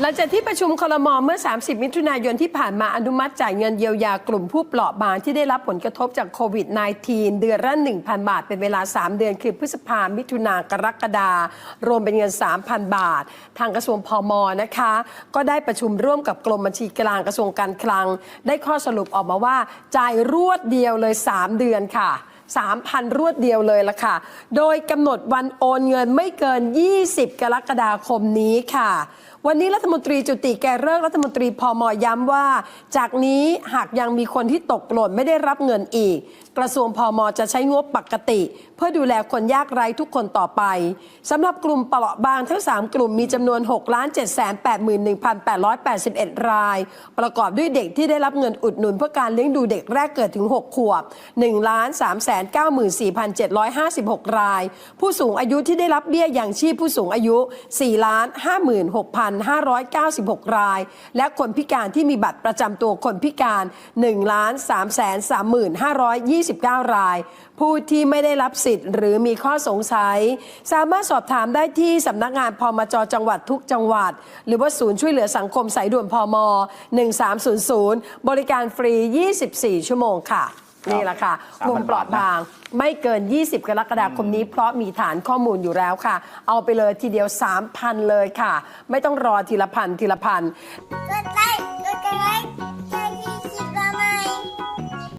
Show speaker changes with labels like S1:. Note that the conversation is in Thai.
S1: หลังจากที่ประชุมคลมเมื่อ 30 มิถุนายนที่ผ่านมาอนุมัติจ่ายเงินเยียวยากลุ่มผู้เปราะบางที่ได้รับผลกระทบจากโควิด -19 เดือนละ 1,000 บาท เป็นเวลา 3 เดือนคือพฤษภามิถุนากรกฎารวมเป็นเงิน 3,000 บาท ทางกระทรวงพอมนะคะ ก็ได้ประชุมร่วมกับกรมบัญชีกลางกระทรวงการคลัง ได้ข้อสรุปออกมาว่าจ่ายรวดเดียวเลย 3 เดือนค่ะ3,000 รวดเดียวเลยละค่ะ โดยกำหนดวันโอนเงินไม่เกิน 20 กรกฎาคมนี้ค่ะ วันนี้รัฐมนตรีจุติแกเริกรัฐมนตรีพอมย้ำว่า จากนี้หากยังมีคนที่ตกหล่นไม่ได้รับเงินอีก กระทรวงพอมจะใช้งบปกติ เพื่อดูแลคนยากไร้ทุกคนต่อไปสำหรับกลุ่มเปราะบางทั้ง 3 กลุ่มมีจำนวน 6 7 8 1 8 8 1 ราย ประกอบด้วยเด็กที่ได้รับเงินอุดหนุนเพื่อการเลี้ยงดูเด็กแรกเกิดถึง 6 ขวบ 1 3 9 4 7 5 6 ราย ผู้สูงอายุที่ได้รับเบี้ยอย่างชีพผู้สูงอายุ 4 5 6 1,596 ราย และคนพิการที่มีบัตรประจำตัวคนพิการ1 3 3 529 ราย ผู้ที่ไม่ได้รับสิทธิ์หรือมีข้อสงสัย สามารถสอบถามได้ที่สำนักงานพมจจังหวัดทุกจังหวัด หรือว่าศูนย์ช่วยเหลือสังคมสายด่วนพม 1300 บริการฟรี 24 ชั่วโมงค่ะ นี่แหละค่ะกลุ่มเปราะบาง ไม่เกิน 20 กรกฎาคมนี้ เพราะมีฐานข้อมูลอยู่แล้วค่ะ เอาไปเลยทีเดียว 3,000 เลยค่ะ ไม่ต้องรอทีละพันทีละพัน
S2: กด